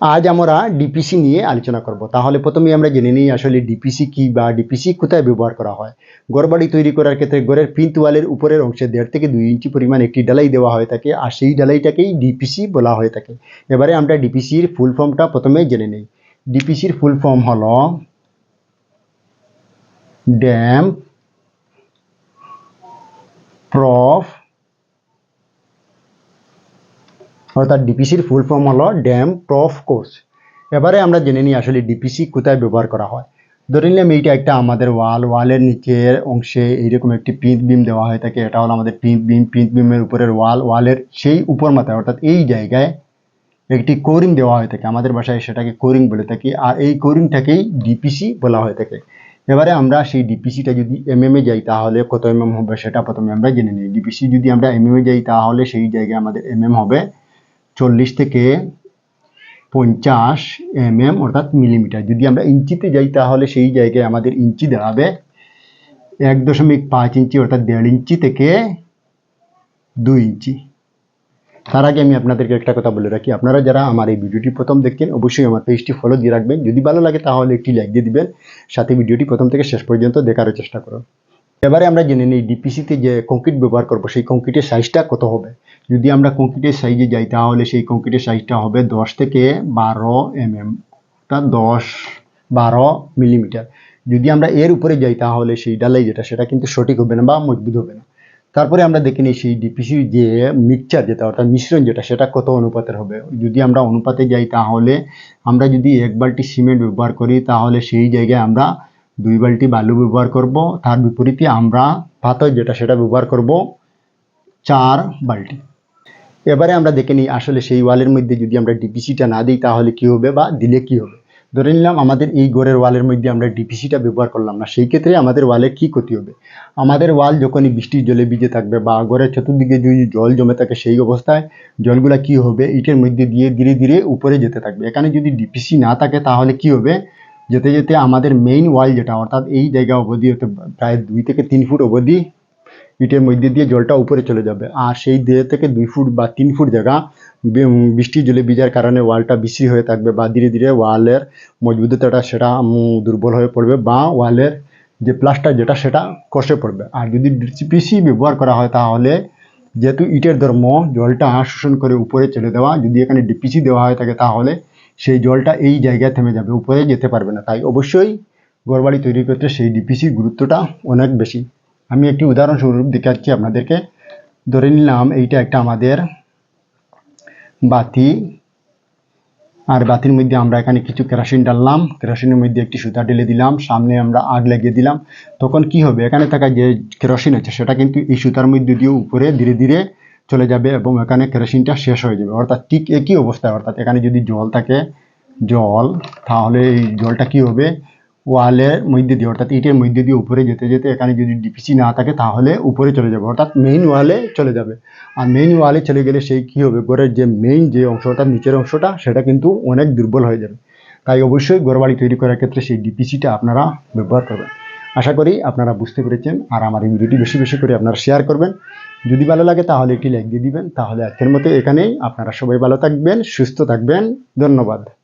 আজ আমরা ডিপিসি নিয়ে আলোচনা করব। তাহলে প্রথমেই আমরা জেনে নিই আসলে ডিপিসি কি বা ডিপিসি কোথায় ব্যবহার করা হয়। ঘরবাড়ি তৈরি করার ক্ষেত্রে ঘরের পিন্ত ওয়ালের উপরের অংশে দেড় থেকে দুই ইঞ্চি পরিমাণ একটি ডালাই দেওয়া হয়ে থাকে আর সেই ডালাইটাকেই ডিপিসি বলা হয়ে থাকে। এবারে আমরা ডিপিসির ফুল ফর্মটা প্রথমে জেনে নিই। ডিপিসির ফুল ফর্ম হলো ড্যাম প্রফ অর্থাৎ ডিপিসির ফুল ফর্ম হলো ড্যাম প্রফ কোর্স এবারে আমরা জেনে নিই আসলে ডিপিসি কোথায় ব্যবহার করা হয়। ধরে নিলাম এইটা একটা আমাদের ওয়াল ওয়ালের নিচের অংশে এইরকম একটি পিঁত বিম দেওয়া হয়ে থাকে। এটা হলো আমাদের পিঁত বিম পিঁত বিমের উপরের ওয়াল ওয়ালের সেই উপর মাথায়। অর্থাৎ এই জায়গায় একটি কোরিং দেওয়া হয়ে থাকে। আমাদের ভাষায় সেটাকে কোরিং বলে থাকি। আর এই কোরিংটাকেই ডিপিসি বলা হয়ে থাকে। এবারে আমরা সেই ডিপিসিটা যদি এমএম এ যাই, তাহলে কত এম এম হবে সেটা প্রথমে আমরা জেনে নিই। ডিপিসি যদি আমরা এম এম এ যাই, তাহলে সেই জায়গায় আমাদের এম এম হবে চল্লিশ থেকে পঞ্চাশ এম এম অর্থাৎ মিলিমিটার। যদি আমরা ইঞ্চিতে যাই, তাহলে সেই জায়গায় আমাদের ইঞ্চি দাঁড়াবে এক দশমিক পাঁচ ইঞ্চি, অর্থাৎ দেড় ইঞ্চি থেকে দুই ইঞ্চি। তার আগে আমি আপনাদেরকে একটা কথা বলে রাখি। আপনারা যারা আমার এই ভিডিওটি প্রথম দেখছেন, অবশ্যই আমার পেজটি ফলো দিয়ে রাখবেন। যদি ভালো লাগে, তাহলে একটি লাইক দিয়ে দিবেন। সাথে ভিডিওটি প্রথম থেকে শেষ পর্যন্ত দেখার চেষ্টা করুন। এবারে আমরা জেনে নিই ডিপিসিতে যে কংক্রিট ব্যবহার করব, সেই কংক্রিটের সাইজটা কত হবে? যদি আমরা কংক্রিটের সাইজে যাই, তাহলে সেই কংক্রিটের সাইজটা হবে দশ থেকে বারো এমএম অর্থাৎ দশ, বারো মিলিমিটার যদি আমরা এর উপরে যাই, তাহলে সেই ডালাই যেটা, সেটা কিন্তু সঠিক হবে না বা মজবুত হবে না। তারপরে আমরা দেখে নিই সেই ডিপিসির যে মিক্সচার যেটা, অর্থাৎ মিশ্রণ যেটা, সেটা কত অনুপাতের হবে। যদি আমরা অনুপাতে যাই, তাহলে আমরা যদি এক বালতি সিমেন্ট ব্যবহার করি, তাহলে সেই জায়গায় আমরা দুই বালতি বালু ব্যবহার করব। তার বিপরীতে আমরা পাথর যেটা সেটা ব্যবহার করব চার বালতি। এবারে আমরা দেখে নিই আসলে সেই ওয়ালের মধ্যে যদি আমরা ডিপিসিটা না দিই তাহলে কি হবে বা দিলে কি হবে। ধরে নিলাম আমাদের এই ঘরের ওয়ালের মধ্যে আমরা ডিপিসিটা ব্যবহার করলাম না, সেই ক্ষেত্রে আমাদের ওয়ালে কি ক্ষতি হবে? আমাদের ওয়াল যখনই বৃষ্টির জলে ভিজে থাকবে বা ঘরের চতুর্দিকে যদি জল জমে থাকে সেই অবস্থায় জলগুলা কি হবে? ইটের মধ্যে দিয়ে ধীরে ধীরে উপরে যেতে থাকবে। এখানে যদি ডিপিসি না থাকে তাহলে কি হবে? যেতে যেতে আমাদের মেইন ওয়াল যেটা, অর্থাৎ এই জায়গা অবধি, হতে প্রায় দুই থেকে তিন ফুট অবধি ইটের মধ্যে দিয়ে জলটা উপরে চলে যাবে। আর সেই দেড় থেকে দুই ফুট বা তিন ফুট জায়গা বৃষ্টি, জলে ভিজার কারণে ওয়ালটা বিশ্রী হয়ে থাকবে বা ধীরে ধীরে ওয়ালের মজবুততাটা সেটা দুর্বল হয়ে পড়বে বা ওয়ালের যে প্লাস্টার যেটা, সেটা কষে পড়বে। আর যদি ডিপিসি ব্যবহার করা হয় তাহলে যেহেতু ইটের ধর্ম, জলটা শোষণ করে উপরে চলে দেওয়া, যদি এখানে ডিপিসি দেওয়া হয়ে থাকে তাহলে সেই জলটা এই জায়গায় থেমে যাবে, উপরে যেতে পারবে না। তাই অবশ্যই ঘরবাড়ি তৈরি করতে সেই ডিপিসির গুরুত্বটা অনেক বেশি। আমি একটি উদাহরণস্বরূপ দেখাচ্ছি আপনাদেরকে। ধরে নিলাম এইটা একটা আমাদের বাতি। আর বাতির মধ্যে আমরা এখানে কিছু কেরোসিন ডাললাম। কেরোসিনের মধ্যে একটি সুতা ঢেলে দিলাম। সামনে আমরা আগ লাগিয়ে দিলাম। তখন কি হবে? এখানে থাকা যে কেরোসিন আছে, সেটা কিন্তু এই সুতার মধ্যে দিয়ে উপরে ধীরে ধীরে চলে যাবে এবং এখানে কেরোসিনটা শেষ হয়ে যাবে। অর্থাৎ ঠিক একই অবস্থায়, অর্থাৎ এখানে যদি জল থাকে, জল, তাহলে এই জলটা কি হবে? ওয়ালের মধ্যে দিয়ে, অর্থাৎ ইটের মধ্যে দিয়ে উপরে যেতে যেতে এখানে যদি ডিপিসি না থাকে, তাহলে উপরে চলে যাবে। অর্থাৎ মেইন ওয়ালে চলে যাবে। আর মেইন ওয়ালে চলে গেলে সেই কী হবে? ঘরের যে মেইন যে অংশটা নিচের অংশটা, সেটা কিন্তু অনেক দুর্বল হয়ে যাবে। তাই অবশ্যই ঘরবাড়ি তৈরি করার ক্ষেত্রে সেই ডিপিসিটা আপনারা ব্যবহার করবেন। আশা করি আপনারা বুঝতে পেরেছেন আর আমার এই ভিডিওটি বেশি বেশি করে আপনারা শেয়ার করবেন। যদি ভালো লাগে তাহলে একটি লাইক দিয়ে দিবেন। তাহলে আজকের মতো এখানেই। আপনারা সবাই ভালো থাকবেন, সুস্থ থাকবেন। ধন্যবাদ।